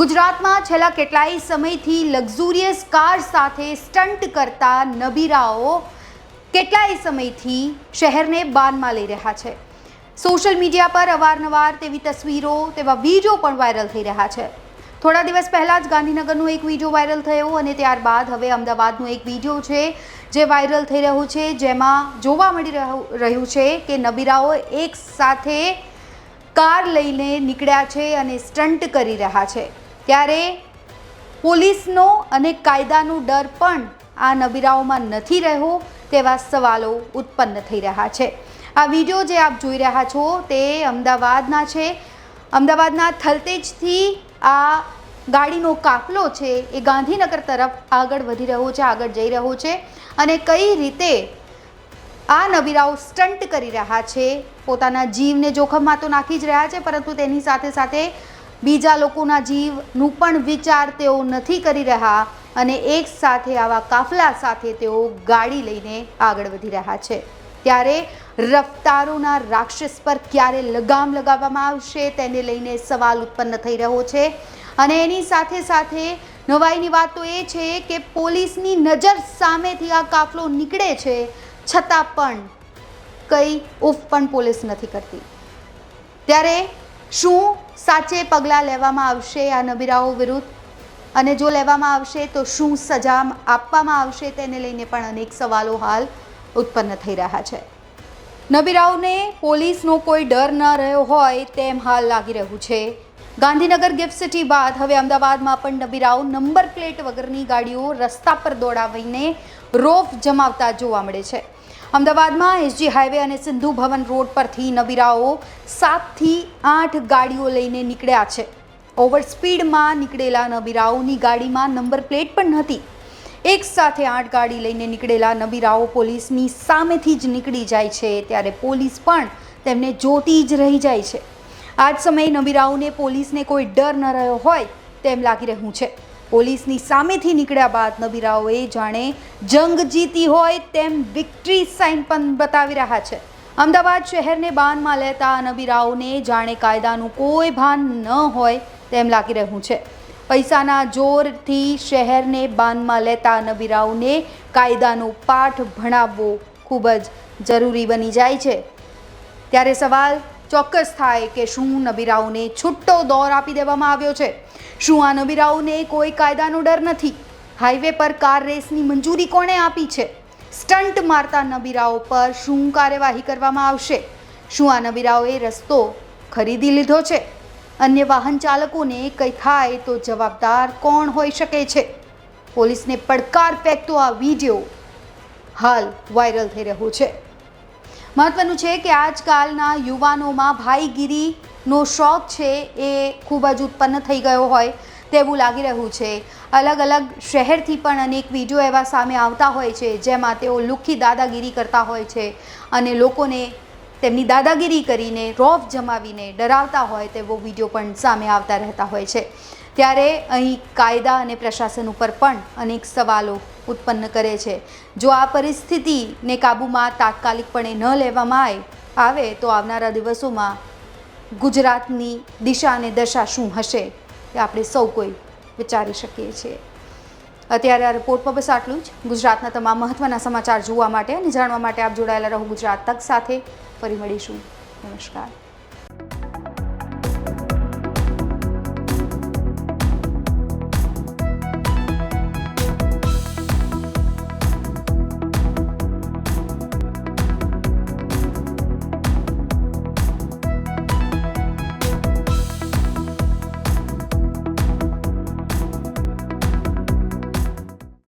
ગુજરાતમાં છેલ્લા કેટલાય સમયથી લક્ઝુરિયસ કાર સાથે સ્ટન્ટ કરતા નબીરાઓ કેટલાય સમયથી શહેરને બાનમાં લઈ રહ્યા છે. સોશિયલ મીડિયા પર અવારનવાર તેવી તસવીરો, તેવા વીડિયો પણ વાયરલ થઈ રહ્યા છે. થોડા દિવસ પહેલાં જ ગાંધીનગરનો એક વીડિયો વાયરલ થયો અને ત્યારબાદ હવે અમદાવાદનો એક વીડિયો છે જે વાયરલ થઈ રહ્યો છે, જેમાં જોવા મળી રહ્યું છે કે નબીરાઓ એક સાથે કાર લઈને નીકળ્યા છે અને સ્ટન્ટ કરી રહ્યા છે. ત્યારે પોલીસનો અને કાયદાનો ડર પણ આ નબીરાઓમાં નથી રહ્યો તેવા સવાલો ઉત્પન્ન થઈ રહ્યા છે. આ વીડિયો જે આપ જોઈ રહ્યા છો તે અમદાવાદના છે. અમદાવાદના થલતેજથી આ ગાડીનો કાફલો છે એ ગાંધીનગર તરફ આગળ વધી રહ્યો છે, આગળ જઈ રહ્યો છે અને કઈ રીતે આ નબીરાઓ સ્ટન્ટ કરી રહ્યા છે. પોતાના જીવને જોખમમાં તો નાખી જ રહ્યા છે, પરંતુ તેની સાથે સાથે બીજા લોકોના જીવનું પણ વિચાર તેઓ નથી કરી રહ્યા અને એક સાથે આવા કાફલા સાથે તેઓ ગાડી લઈને આગળ વધી રહ્યા છે. ત્યારે રફતારોના રાક્ષસ પર ક્યારે લગામ લગાવવામાં આવશે તેને લઈને સવાલ ઉત્પન્ન થઈ રહ્યો છે. અને એની સાથે સાથે નવાઈની વાત તો એ છે કે પોલીસની નજર સામેથી આ કાફલો નીકળે છે, છતાં પણ કંઈ ઉફ પણ પોલીસ નથી કરતી. ત્યારે શું સાચે પગલાં લેવામાં આવશે આ નબીરાઓ વિરુદ્ધ? અને જો લેવામાં આવશે, તો શું સજા આપવામાં આવશે તેને લઈને પણ અનેક સવાલો હાલ ઉત્પન્ન થઈ રહ્યા છે. નબીરાઓને પોલીસનો કોઈ ડર ન રહ્યો હોય તેમ હાલ લાગી રહ્યું છે. ગાંધીનગર ગિફ્ટ સિટી બાદ હવે અમદાવાદમાં પણ નબીરાઓ નંબર પ્લેટ વગરની ગાડીઓ રસ્તા પર દોડાવીને રોફ જમાવતા જોવા મળે છે. અમદાવાદમાં એસજી હાઈવે અને સિંધુ ભવન રોડ પરથી નબીરાઓ સાતથી આઠ ગાડીઓ લઈને નીકળ્યા છે. ઓવર સ્પીડમાં નીકળેલા નબીરાઓની ગાડીમાં નંબર પ્લેટ પણ નથી એક સાથે આઠ ગાડી લઈને નીકળેલા નબીરાઓ પોલીસની સામેથી જ નીકળી જાય છે ત્યારે પોલીસ પણ તેમને જોતી જ રહી જાય છે. આ જ સમયે નબીરાઓને પોલીસને કોઈ ડર ન રહ્યો હોય તેમ લાગી રહ્યું છે. પોલીસની સામેથી નીકળ્યા બાદ નબીરાઓએ જાણે જંગ જીતી હોય તેમ વિક્ટરી સાઇન પણ બતાવી રહ્યા છે. અમદાવાદ શહેરને બાનમાં લેતા નબીરાઓને જાણે કાયદાનું કોઈ ભાન ન હોય તેમ લાગી રહ્યું છે. પૈસાના જોરથી શહેરને બાનમાં લેતા નબીરાઓને કાયદાનો પાઠ ભણાવવો ખૂબ જ જરૂરી બની જાય છે. ત્યારે સવાલ ચોક્કસ થાય કે શું નબીરાઓને છૂટો દોર આપી દેવામાં આવ્યો છે? શું આ નબીરાઓને કોઈ કાયદાનો ડર નથી. હાઈવે પર કાર રેસની મંજૂરી કોણે આપી છે? સ્ટન્ટ મારતા નબીરાઓ પર શું કાર્યવાહી કરવામાં આવશે? શું આ નબીરાઓએ રસ્તો ખરીદી લીધો છે. અન્ય વાહન ચાલકોને કંઈ થાય તો જવાબદાર કોણ હોઈ શકે છે? પોલીસને પડકાર ફેંકતો આ વીડિયો હાલ વાયરલ થઈ રહ્યો છે. મહત્વનું છે કે આજકાલના યુવાનોમાં ભાઈગીરીનો શોખ છે એ ખૂબ જ ઉત્પન્ન થઈ ગયો હોય તેવું લાગી રહ્યું છે. અલગ અલગ શહેરથી પણ અનેક વીડિયો એવા સામે આવતા હોય છે, જેમાં તેઓ લુખ્ખી દાદાગીરી કરતા હોય છે અને લોકોને તેમની દાદાગીરી કરીને રોફ જમાવીને ડરાવતા હોય તેવો વીડિયો પણ સામે આવતા રહેતા હોય છે. ત્યારે અહીં કાયદા અને પ્રશાસન ઉપર પણ અનેક સવાલો ઉત્પન્ન કરે છે. જો આ પરિસ્થિતિને કાબૂમાં તાત્કાલિકપણે ન લેવામાં આવે તો આવનારા દિવસોમાં ગુજરાતની દિશા અને દશા શું હશે તે આપણે સૌ કોઈ વિચારી શકીએ છીએ. અત્યારે આ રિપોર્ટ પર બસ આટલું જ. ગુજરાતના તમામ મહત્ત્વના સમાચાર જોવા માટે અને જાણવા માટે આપ જોડાયેલા રહો ગુજરાત તક સાથે. ફરી મળીશું. નમસ્કાર.